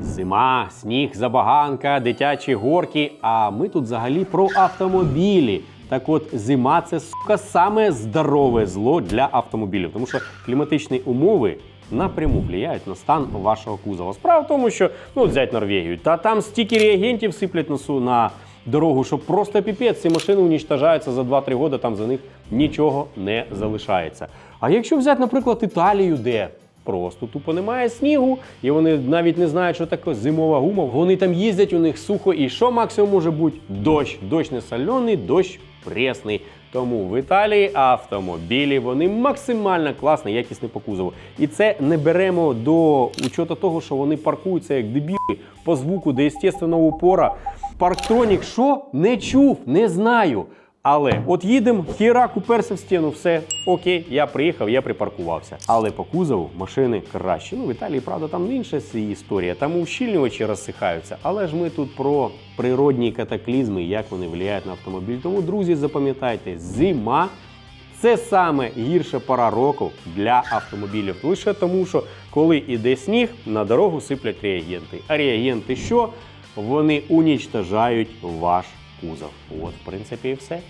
Зима, сніг, забаганка, дитячі горки. А ми тут взагалі про автомобілі. Так от, зима це сука саме здорове зло для автомобілів, тому що кліматичні умови напряму впливають на стан вашого кузова. Справа в тому, що ну взять Норвегію, та там стільки реагентів сиплять на су на дорогу, що просто піпець. Ці машини унічтажаються за 2-3 роки, там за них нічого не залишається. А якщо взяти, наприклад, Італію, де Просто тупо немає снігу, і вони навіть не знають, що таке зимова гума. Вони там їздять, у них сухо, і що максимум може бути? Дощ. Дощ не соляний, дощ пресний. Тому в Італії автомобілі вони максимально класні, якісні по кузову. І це не беремо до учету того, що вони паркуються як дебіли по звуку, де естественно упора. Парктронік що? Не чув, не знаю. Але от їдемо, хірак уперся в стіну, все окей, я приїхав, я припаркувався. Але по кузову машини краще. Ну в Італії, правда, там інша історія, там ущільнювачі розсихаються. Але ж ми тут про природні катаклізми, як вони впливають на автомобіль. Тому, друзі, запам'ятайте, зима це саме гірша пора року для автомобілів. Лише тому, що коли іде сніг, на дорогу сиплять реагенти. А реагенти що? Вони унічтажають ваш кузов. От, в принципі, і все.